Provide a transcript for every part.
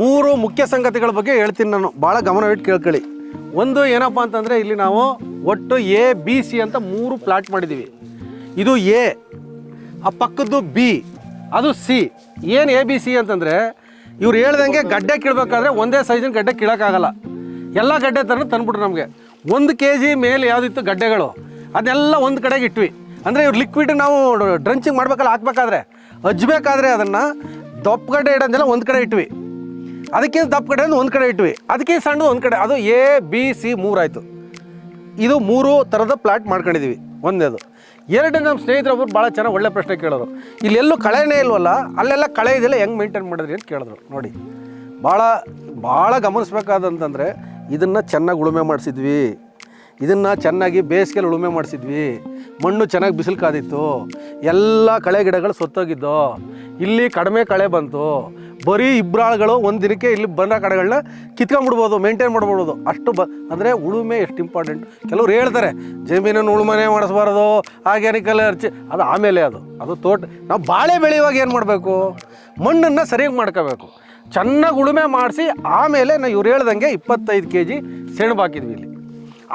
ಮೂರು ಮುಖ್ಯ ಸಂಗತಿಗಳ ಬಗ್ಗೆ ಹೇಳ್ತೀನಿ ನಾನು. ಭಾಳ ಗಮನವಿಟ್ಟು ಕೇಳ್ಕೊಳ್ಳಿ. ಒಂದು ಏನಪ್ಪ ಅಂತಂದರೆ ಇಲ್ಲಿ ನಾವು ಒಟ್ಟು ಎ ಬಿ ಸಿ ಅಂತ ಮೂರು ಪ್ಲಾಟ್ ಮಾಡಿದ್ದೀವಿ ಇದು ಎ ಆ ಪಕ್ಕದ್ದು ಬಿ ಅದು ಸಿ ಏನು ಎ ಬಿ ಸಿ ಅಂತಂದರೆ ಇವ್ರು ಹೇಳ್ದಂಗೆ ಗಡ್ಡೆ ಕೀಳ್ಬೇಕಾದ್ರೆ ಒಂದೇ ಸೈಜಿನ ಗಡ್ಡೆ ಕೀಳೋಕ್ಕಾಗಲ್ಲ. ಎಲ್ಲ ಗಡ್ಡೆ ಥರ ತಂದ್ಬಿಟ್ರು ನಮಗೆ. ಒಂದು ಕೆ ಜಿ ಮೇಲೆ ಯಾವುದಿತ್ತು ಗಡ್ಡೆಗಳು? ಅದನ್ನೆಲ್ಲ ಒಂದು ಕಡೆಗೆ ಇಟ್ವಿ. ಅಂದರೆ ಇವ್ರು ಲಿಕ್ವಿಡ್ ನಾವು ಡ್ರಂಚಿಂಗ್ ಮಾಡ್ಬೇಕಲ್ಲ, ಹಾಕ್ಬೇಕಾದ್ರೆ ಹಜ್ಬೇಕಾದ್ರೆ ಅದನ್ನು ದಪ್ಪ ಗಡ್ಡೆ ಇಡೋದೆಲ್ಲ ಒಂದು ಕಡೆ ಇಟ್ವಿ. ಅದಕ್ಕಿಂತ ದಪ್ಪ ಕಡೆ ಒಂದು ಕಡೆ ಇಟ್ವಿ. ಅದಕ್ಕೆ ಸಣ್ಣ ಒಂದು ಕಡೆ. ಅದು ಎ ಬಿ ಸಿ ಮೂರಾಯಿತು. ಇದು ಮೂರು ಥರದ ಪ್ಲಾಟ್ ಮಾಡ್ಕೊಂಡಿದ್ದೀವಿ ಒಂದೇದು. ಎರಡು ನಮ್ಮ ಸ್ನೇಹಿತರೊಬ್ಬರು ಭಾಳ ಚೆನ್ನಾಗಿ ಒಳ್ಳೆ ಪ್ರಶ್ನೆ ಕೇಳೋರು. ಇಲ್ಲೆಲ್ಲೂ ಕಳೆನೇ ಇಲ್ವಲ್ಲ, ಅಲ್ಲೆಲ್ಲ ಕಳೆ ಇದೆಲ್ಲ ಹೆಂಗೆ ಮೇಂಟೈನ್ ಮಾಡಿದ್ರಿ ಅಂತ ಕೇಳಿದ್ರು. ನೋಡಿ, ಭಾಳ ಭಾಳ ಗಮನಿಸ್ಬೇಕಾದಂತಂದರೆ ಇದನ್ನು ಚೆನ್ನಾಗಿ ಉಳುಮೆ ಮಾಡಿಸಿದ್ವಿ. ಇದನ್ನು ಚೆನ್ನಾಗಿ ಬೇಸಿಗೆಲಿ ಉಳುಮೆ ಮಾಡಿಸಿದ್ವಿ. ಮಣ್ಣು ಚೆನ್ನಾಗಿ ಬಿಸಿಲು ಕಾದಿತ್ತು. ಎಲ್ಲ ಕಳೆ ಗಿಡಗಳು ಸತ್ತೋಗಿದ್ದು, ಇಲ್ಲಿ ಕಡಿಮೆ ಕಳೆ ಬಂತು, ಬರೀ ಇಬ್ಬರಾಳುಗಳು ಒಂದು ದಿನಕ್ಕೆ ಇಲ್ಲಿ ಬಂದ ಕಡೆಗಳನ್ನ ಕಿತ್ಕೊಂಡ್ಬಿಡ್ಬೋದು ಮೇಂಟೈನ್ ಮಾಡ್ಬಿಡ್ಬೋದು. ಅಷ್ಟು ಬ, ಅಂದರೆ ಉಳುಮೆ ಎಷ್ಟು ಇಂಪಾರ್ಟೆಂಟ್ ಕೆಲವ್ರು ಹೇಳ್ತಾರೆ, ಜಮೀನನ್ನು ಉಳುಮನೆ ಮಾಡಿಸ್ಬಾರ್ದು ಆರ್ಗ್ಯಾನಿಕಲ್ ಅರ್ಚಿ, ಅದು ಆಮೇಲೆ ಅದು. ಅದು ತೋಟ, ನಾವು ಬಾಳೆ ಬೆಳೆಯುವಾಗ ಏನು ಮಾಡಬೇಕು? ಮಣ್ಣನ್ನು ಸರಿಯಾಗಿ ಮಾಡ್ಕೋಬೇಕು. ಚೆನ್ನಾಗಿ ಉಳುಮೆ ಮಾಡಿಸಿ, ಆಮೇಲೆ ನಾವು ಇವ್ರು ಹೇಳ್ದಂಗೆ ಇಪ್ಪತ್ತೈದು ಕೆ ಜಿ ಸೆಣಬು ಹಾಕಿದ್ವಿ ಇಲ್ಲಿ.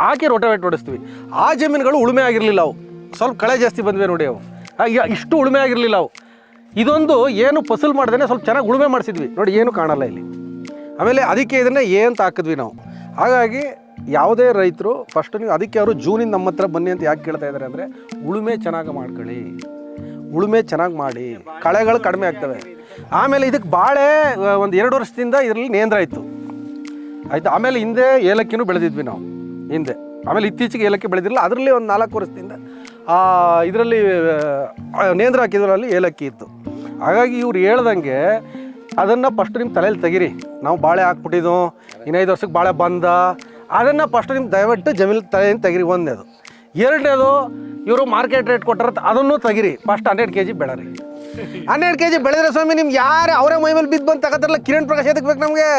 ಹಾಕಿ ರೋಟವೇಟ್ ಹೊಡಿಸ್ತೀವಿ ಆ ಜಮೀನುಗಳು ಉಳುಮೆ ಆಗಿರಲಿಲ್ಲ ಅವು. ಸ್ವಲ್ಪ ಕಳೆ ಜಾಸ್ತಿ ಬಂದ್ವಿ ನೋಡಿ ಅವು. ಹಾಗೆ ಇಷ್ಟು ಉಳುಮೆ ಆಗಿರಲಿಲ್ಲ ಅವು. ಇದೊಂದು ಏನು ಫಸಲು ಮಾಡ್ದೇ ಸ್ವಲ್ಪ ಚೆನ್ನಾಗಿ ಉಳುಮೆ ಮಾಡಿಸಿದ್ವಿ. ನೋಡಿ, ಏನು ಕಾಣಲ್ಲ ಇಲ್ಲಿ. ಆಮೇಲೆ ಅದಕ್ಕೆ ಇದನ್ನು ಅಂತ ಹಾಕಿದ್ವಿ ನಾವು. ಹಾಗಾಗಿ ಯಾವುದೇ ರೈತರು ಫಸ್ಟ್ ನೀವು ಅದಕ್ಕೆ ಅವರು ಜೂನಿಂದ ನಮ್ಮ ಹತ್ರ ಬನ್ನಿ ಅಂತ ಯಾಕೆ ಕೇಳ್ತಾ ಇದ್ದಾರೆ ಅಂದರೆ, ಉಳುಮೆ ಚೆನ್ನಾಗಿ ಮಾಡ್ಕೊಳ್ಳಿ. ಉಳುಮೆ ಚೆನ್ನಾಗಿ ಮಾಡಿ. ಕಳೆಗಳು ಕಡಿಮೆ ಆಗ್ತವೆ. ಆಮೇಲೆ ಇದಕ್ಕೆ ಬಾಳೆ ಒಂದು ಎರಡು ವರ್ಷದಿಂದ ಇದರಲ್ಲಿ ನೇಂದ್ರ ಇತ್ತು. ಆಯಿತು? ಆಮೇಲೆ ಹಿಂದೆ ಏಲಕ್ಕಿನೂ ಬೆಳೆದಿದ್ವಿ ನಾವು. ಹಿಂದೆ. ಆಮೇಲೆ ಇತ್ತೀಚೆಗೆ ಏಲಕ್ಕಿ ಬೆಳೆದಿರಲಿಲ್ಲ. ಅದರಲ್ಲಿ ಒಂದು ನಾಲ್ಕು ವರ್ಷದಿಂದ ಇದರಲ್ಲಿ ನೇಂದ್ರ ಹಾಕಿದ್ರಲ್ಲಿ ಏಲಕ್ಕಿ ಇತ್ತು. ಹಾಗಾಗಿ ಇವ್ರು ಹೇಳ್ದಂಗೆ ಅದನ್ನು ಫಸ್ಟ್ ನಿಮ್ಮ ತಲೆಯಲ್ಲಿ ತೆಗೀರಿ. ನಾವು ಬಾಳೆ ಹಾಕ್ಬಿಟ್ಟಿದ್ದು ಇನ್ನೈದು ವರ್ಷಕ್ಕೆ ಬಾಳೆ ಬಂದ, ಅದನ್ನು ಫಸ್ಟ್ ನಿಮ್ಮ ದಯವಿಟ್ಟು ಜಮೀನು ತಲೆಯಿಂದ ತೆಗಿರಿ ಒಂದೇದು ಎರಡನೇದು, ಇವರು ಮಾರ್ಕೆಟ್ ರೇಟ್ ಕೊಟ್ಟರು ಅದನ್ನು ತೆಗಿರಿ ಫಸ್ಟ್ ಹಂಡ್ರೆಡ್ ಕೆ ಜಿ ಬೆಳರಿ. ಹನ್ನೆರಡು ಕೆ ಜಿ ಬೆಳೆದ್ರೆ ಸ್ವಾಮಿ ನಿಮ್ಗೆ ಯಾರು ಅವರೇ ಮೈ ಮೇಲೆ ಬಿದ್ದು ಬಂದು ತಗೋತಾರಲ್ಲ ಕಿರಣ್ ಪ್ರಕಾಶ್ ಎದಕ್ಕೆ ಬೇಕು ನಮಗೆ?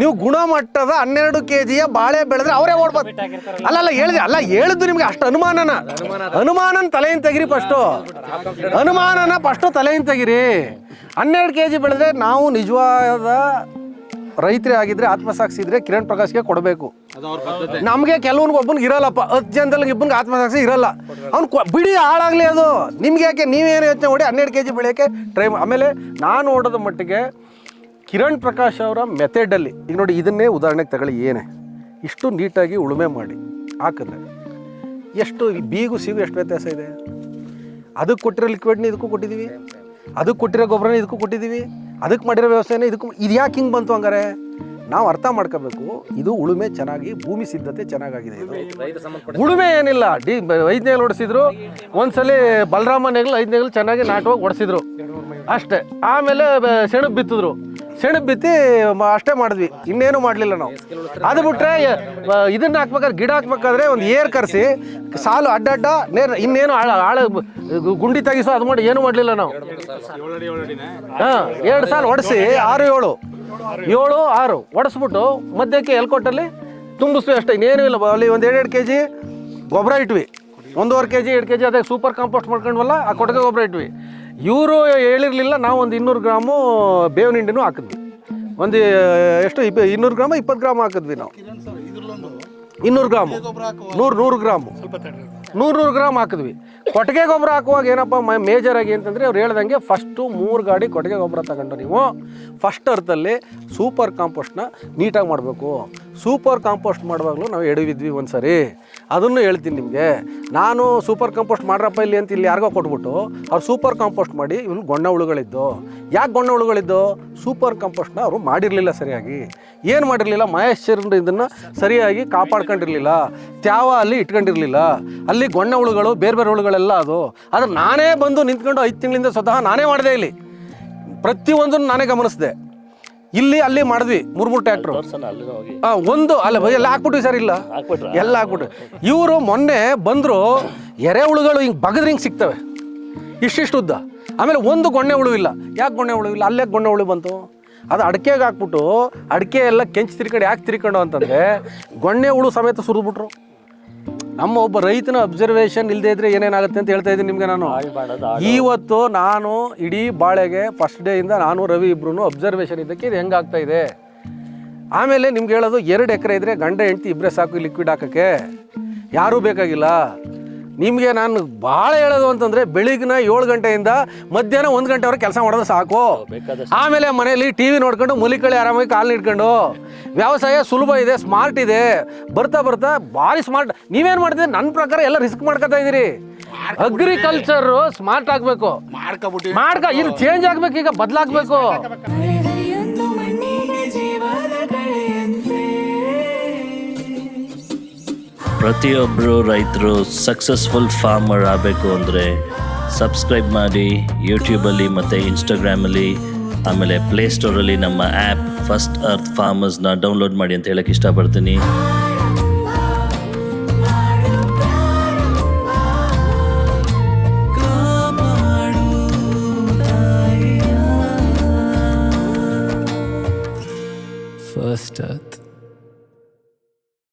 ನೀವು ಗುಣಮಟ್ಟದ ಹನ್ನೆರಡು ಕೆ ಜಿಯ ಬಾಳೆ ಬೆಳೆದ್ರೆ ಅವರೇ ಓಡ್ಬೋದು ಅಲ್ಲ ಅಲ್ಲ, ಹೇಳಿದೆ, ಅಲ್ಲ, ಹೇಳಿದ್ದು ನಿಮ್ಗೆ ಅಷ್ಟು ಅನುಮಾನನ. ಅನುಮಾನನ ತಲೆಯಿಂದ ತೆಗಿರಿ ಫಸ್ಟು ಅನುಮಾನನ ಫಸ್ಟು ತಲೆಯಿಂದ ತೆಗಿರಿ. ಹನ್ನೆರಡು ಕೆ ಜಿ ಬೆಳೆದ್ರೆ ನಾವು ನಿಜವಾದ ರೈತರೇ ಆಗಿದ್ರೆ, ಆತ್ಮಸಾಕ್ಷಿ ಇದ್ರೆ ಕಿರಣ್ ಪ್ರಕಾಶ್ಗೆ ಕೊಡಬೇಕು. ನಮಗೆ ಕೆಲವನ್ಗೆ ಒಬ್ಬನಿಗೆ ಇರಲ್ಲಪ್ಪ. ಹತ್ತು ಜನದಲ್ಲಿ ಇಬ್ಬನಿಗೆ ಆತ್ಮಸಾಕ್ಷಿ ಇರಲ್ಲ. ಅವ್ನು ಬಿಡಿ ಹಾಳಾಗಲಿ ಅದು. ನಿಮ್ಗೆ ಯಾಕೆ? ನೀವೇನು ಯೋಚನೆ ಮಾಡಿ ಹನ್ನೆರಡು ಕೆ ಜಿ ಬೆಳೆಯೋಕ್ಕೆ ಟ್ರೈ ಆಮೇಲೆ ನಾನು ನೋಡೋದ ಮಟ್ಟಿಗೆ ಕಿರಣ್ ಪ್ರಕಾಶ್ ಅವರ ಮೆಥಡಲ್ಲಿ, ಈಗ ನೋಡಿ ಇದನ್ನೇ ಉದಾಹರಣೆಗೆ ತಗೊಳ್ಳಿ ಏನೇ. ಇಷ್ಟು ನೀಟಾಗಿ ಉಳುಮೆ ಮಾಡಿ ಹಾಕಿದ್ರೆ ಎಷ್ಟು ಬೀಗು ಸಿಗು ಎಷ್ಟು ವ್ಯತ್ಯಾಸ ಇದೆ? ಅದಕ್ಕೆ ಕೊಟ್ಟಿರೋ ಲಿಕ್ವಿಡ್ನ ಇದಕ್ಕೂ ಕೊಟ್ಟಿದ್ದೀವಿ ಅದಕ್ಕೆ ಕೊಟ್ಟಿರೋ ಗೊಬ್ಬರನ ಇದಕ್ಕೂ ಕೊಟ್ಟಿದ್ದೀವಿ ಅದಕ್ಕೆ ಮಾಡಿರೋ ವ್ಯವಸ್ಥೆನೇ ಇದಕ್ಕೂ ಇದು ಯಾಕೆ ಹಿಂಗೆ ಬಂತು ಹಂಗಾರೆ? ನಾವು ಅರ್ಥ ಮಾಡ್ಕೋಬೇಕು ಇದು ಉಳುಮೆ ಚೆನ್ನಾಗಿ ಭೂಮಿ ಸಿದ್ಧತೆ ಚೆನ್ನಾಗಾಗಿದೆ ಇದು. ಉಳುಮೆ ಏನಿಲ್ಲ ಡಿ ಐದನೇಲಿ ಹೊಡೆಸಿದ್ರು ಒಂದ್ಸಲಿ ಬಲರಾಮ ನೇಗ್ಲು ಚೆನ್ನಾಗಿ ನಾಟವಾಗಿ ಹೊಡೆಸಿದ್ರು ಅಷ್ಟೇ ಆಮೇಲೆ ಸೆಣಬು ಬಿತ್ತಿದ್ರು. ಸೆಣಬು ಬಿತ್ತಿ ಅಷ್ಟೇ ಮಾಡಿದ್ವಿ. ಇನ್ನೇನು ಮಾಡಲಿಲ್ಲ ನಾವು. ಅದು ಬಿಟ್ರೆ ಇದನ್ನ ಹಾಕ್ಬೇಕಾದ್ರೆ ಗಿಡ ಹಾಕ್ಬೇಕಾದ್ರೆ ಒಂದು ಏರ್ ಕರೆಸಿ, ಸಾಲು ಅಡ್ಡಡ್ಡ ನೇರ ಇನ್ನೇನು ಆಳ ಆಳ ಗುಂಡಿ ತೆಗಿಸೋ ಅದು ಮಾಡಿ ಏನು ಮಾಡಲಿಲ್ಲ ನಾವು. ಹಾಂ, ಎರಡು ಸಾಲು ಹೊಡೆಸಿ ಆರು ಏಳು. ಏಳು, ಆರು. ಹೊಡೆಸ್ಬಿಟ್ಟು ಮಧ್ಯಕ್ಕೆ ಎಲ್ಕೊಟ್ಟಲ್ಲಿ ತುಂಬಿಸ್ತೀವಿ ಅಷ್ಟೇ, ಇನ್ನೇನು ಇಲ್ಲ. ಅಲ್ಲಿ ಒಂದು ಎರಡು ಕೆ ಜಿ ಗೊಬ್ಬರ ಇಟ್ವಿ. ಒಂದೂವರೆ ಕೆ ಜಿ ಎರಡು ಕೆ ಜಿ ಅದೇ ಸೂಪರ್ ಕಾಂಪೋಸ್ಟ್ ಮಾಡ್ಕೊಂಡ್ವಲ್ಲ, ಆ ಕೊಟ್ಟಿಗೆ ಗೊಬ್ಬರ ಇಟ್ವಿ. ಇವರು ಹೇಳಿರಲಿಲ್ಲ, ನಾವು ಒಂದು ಇನ್ನೂರು ಗ್ರಾಮು ಬೇವಿನ ಹಿಂಡಿನೂ ಹಾಕಿದ್ವಿ. ಒಂದು ಎಷ್ಟು ಇಪ್ಪ ಇನ್ನೂರು ಗ್ರಾಮ, ಇಪ್ಪತ್ತು ಗ್ರಾಮ್ ಹಾಕಿದ್ವಿ ನಾವು. ಇನ್ನೂರು ಗ್ರಾಮು, ನೂರು ನೂರು ಗ್ರಾಮು, ನೂರು ನೂರು ಗ್ರಾಮ್ ಹಾಕಿದ್ವಿ. ಕೊಟ್ಟಿಗೆ ಗೊಬ್ಬರ ಹಾಕುವಾಗ ಏನಪ್ಪ ಮೇಜರ್ ಆಗಿ ಅಂತಂದರೆ ಅವ್ರು ಹೇಳ್ದಂಗೆ ಫಸ್ಟು ಮೂರು ಗಾಡಿ ಕೊಟ್ಟಿಗೆ ಗೊಬ್ಬರ ತಗೊಂಡು ನೀವು ಫಸ್ಟ್ ಅರ್ಥಲ್ಲಿ ಸೂಪರ್ ಕಾಂಪೋಸ್ಟ್ನ ನೀಟಾಗಿ ಮಾಡಬೇಕು. ಸೂಪರ್ ಕಾಂಪೋಸ್ಟ್ ಮಾಡುವಾಗಲೂ ನಾವು ಎಡವಿದ್ವಿ ಒಂದು ಸರಿ ಅದನ್ನು ಹೇಳ್ತೀನಿ ನಿಮಗೆ. ನಾನು ಸೂಪರ್ ಕಾಂಪೋಸ್ಟ್ ಮಾಡ್ರಪ್ಪ ಇಲ್ಲಿ ಅಂತ ಇಲ್ಲಿ ಯಾರಿಗೋ ಕೊಟ್ಬಿಟ್ಟು ಅವ್ರು ಸೂಪರ್ ಕಾಂಪೋಸ್ಟ್ ಮಾಡಿ ಇವ್ರು ಗೊಣ್ಣ ಹುಳುಗಳಿದ್ದು. ಯಾಕೆ ಗೊಣ್ಣ ಹುಳುಗಳಿದ್ದು? ಸೂಪರ್ ಕಾಂಪೋಸ್ಟ್ನ ಅವರು ಮಾಡಿರಲಿಲ್ಲ ಸರಿಯಾಗಿ. ಏನು ಮಾಡಿರಲಿಲ್ಲ? ಮಹೇಶ್ವರಿಂದ ಇದನ್ನು ಸರಿಯಾಗಿ ಕಾಪಾಡ್ಕೊಂಡಿರಲಿಲ್ಲ. ತ್ಯಾವ ಅಲ್ಲಿ ಇಟ್ಕೊಂಡಿರಲಿಲ್ಲ. ಅಲ್ಲಿ ಗೊಣ್ಣ ಹುಳುಗಳು, ಬೇರೆ ಬೇರೆ ಹುಳುಗಳೆಲ್ಲ ಅದು. ಆದರೆ ನಾನೇ ಬಂದು ನಿಂತ್ಕೊಂಡು ಐದು ತಿಂಗಳಿಂದ ಸ್ವತಃ ನಾನೇ ಮಾಡಿದೆ ಇಲ್ಲಿ. ಪ್ರತಿಯೊಂದನ್ನು ನಾನೇ ಗಮನಿಸಿದೆ. ಇಲ್ಲಿ ಅಲ್ಲಿ ಮಾಡಿದ್ವಿ ಮೂರು ಮೂರು ಟ್ಯಾಕ್ಟ್ರು ಆ, ಒಂದು ಅಲ್ಲ ಎಲ್ಲ ಹಾಕ್ಬಿಟ್ವಿ ಸರ್ ಇಲ್ಲ. ಎಲ್ಲ ಹಾಕ್ಬಿಟ್ವಿ. ಇವರು ಮೊನ್ನೆ ಬಂದರು ಎರೆಹುಳುಗಳು ಹಿಂಗೆ ಬಗದ್ರೆ ಹಿಂಗೆ ಸಿಗ್ತವೆ. ಇಷ್ಟಿಷ್ಟು ಉದ್ದ. ಆಮೇಲೆ ಒಂದು ಗೊಣ್ಣೆ ಹುಳು ಇಲ್ಲ. ಯಾಕೆ ಗೊಣ್ಣೆ ಹುಳು ಇಲ್ಲ? ಅಲ್ಲೇ ಗೊಣ್ಣೆ ಹುಳು ಬಂತು? ಅದು ಅಡಿಕೆಗೆ ಹಾಕ್ಬಿಟ್ಟು ಅಡಿಕೆ ಎಲ್ಲ ಕೆಂಚು ತಿರ್ಕೊಂಡು ಯಾಕೆ ತಿರ್ಕೊಂಡು ಅಂತಂದರೆ ಗೊಣ್ಣೆ ಹುಳು ಸಮೇತ ಸುರಿದ್ಬಿಟ್ರು. ನಮ್ಮ ಒಬ್ಬ ರೈತನ ಅಬ್ಸರ್ವೇಷನ್ ಇಲ್ಲದೆ ಇದ್ರೆ ಏನೇನಾಗುತ್ತೆ ಅಂತ ಹೇಳ್ತಾ ಇದ್ದೀನಿ ನಿಮಗೆ ನಾನು. ಇವತ್ತು ನಾನು ಇಡೀ ಬಾಳೆಗೆ ಫಸ್ಟ್ ಡೇಯಿಂದ ನಾನು ರವಿ ಇಬ್ರು ಅಬ್ಸರ್ವೇಷನ್ ಇದ್ದಕ್ಕೆ ಇದು ಹೆಂಗಾಗ್ತಾ ಇದೆ? ಆಮೇಲೆ ನಿಮ್ಗೆ ಹೇಳೋದು ಎರಡು ಎಕರೆ ಇದ್ದರೆ ಗಂಡ ಹೆಂಡ್ತಿ ಇಬ್ಬರೇ ಸಾಕು ಲಿಕ್ವಿಡ್ ಹಾಕೋಕ್ಕೆ. ಯಾರೂ ಬೇಕಾಗಿಲ್ಲ. ನಿಮಗೆ ನಾನು ಭಾಳ ಹೇಳೋದು ಅಂತಂದರೆ ಬೆಳಿಗ್ಗಿನ ಏಳು ಗಂಟೆಯಿಂದ ಮಧ್ಯಾಹ್ನ ಒಂದು ಗಂಟೆವರೆಗೆ ಕೆಲಸ ಮಾಡೋದು ಸಾಕು. ಆಮೇಲೆ ಮನೆಯಲ್ಲಿ ಟಿ ವಿ ನೋಡ್ಕೊಂಡು ಮುಲಿಕಳಿ ಆರಾಮಾಗಿ ಕಾಲು ಇಟ್ಕೊಂಡು. ವ್ಯವಸಾಯ ಸುಲಭ ಇದೆ ಸ್ಮಾರ್ಟ್ ಇದೆ. ಬರ್ತಾ ಬರ್ತಾ ಭಾರಿ ಸ್ಮಾರ್ಟ್ ನೀವೇನು ಮಾಡ್ತೀರಿ ನನ್ನ ಪ್ರಕಾರ ಎಲ್ಲ ರಿಸ್ಕ್ ಮಾಡ್ಕೊತಾ ಇದ್ದೀರಿ. ಅಗ್ರಿಕಲ್ಚರ್ ಸ್ಮಾರ್ಟ್ ಆಗಬೇಕು. ಮಾಡ್ಕೊಬಿಟ್ಟು ಮಾಡ್ಕ ಇದು ಚೇಂಜ್ ಆಗಬೇಕು ಈಗ ಬದಲಾಗಬೇಕು. ಪ್ರತಿಯೊಬ್ಬರು ರೈತರು ಸಕ್ಸಸ್ಫುಲ್ ಫಾರ್ಮರ್ ಆಗಬೇಕು ಅಂದರೆ ಸಬ್ಸ್ಕ್ರೈಬ್ ಮಾಡಿ ಯೂಟ್ಯೂಬಲ್ಲಿ ಮತ್ತು ಇನ್ಸ್ಟಾಗ್ರಾಮಲ್ಲಿ ಆಮೇಲೆ ಪ್ಲೇಸ್ಟೋರಲ್ಲಿ ನಮ್ಮ ಆ್ಯಪ್ ಫಸ್ಟ್ ಅರ್ತ್ ಫಾರ್ಮರ್ಸ್ನ ಡೌನ್ಲೋಡ್ ಮಾಡಿ ಅಂತ ಹೇಳಕ್ಕೆ ಇಷ್ಟಪಡ್ತೀನಿ.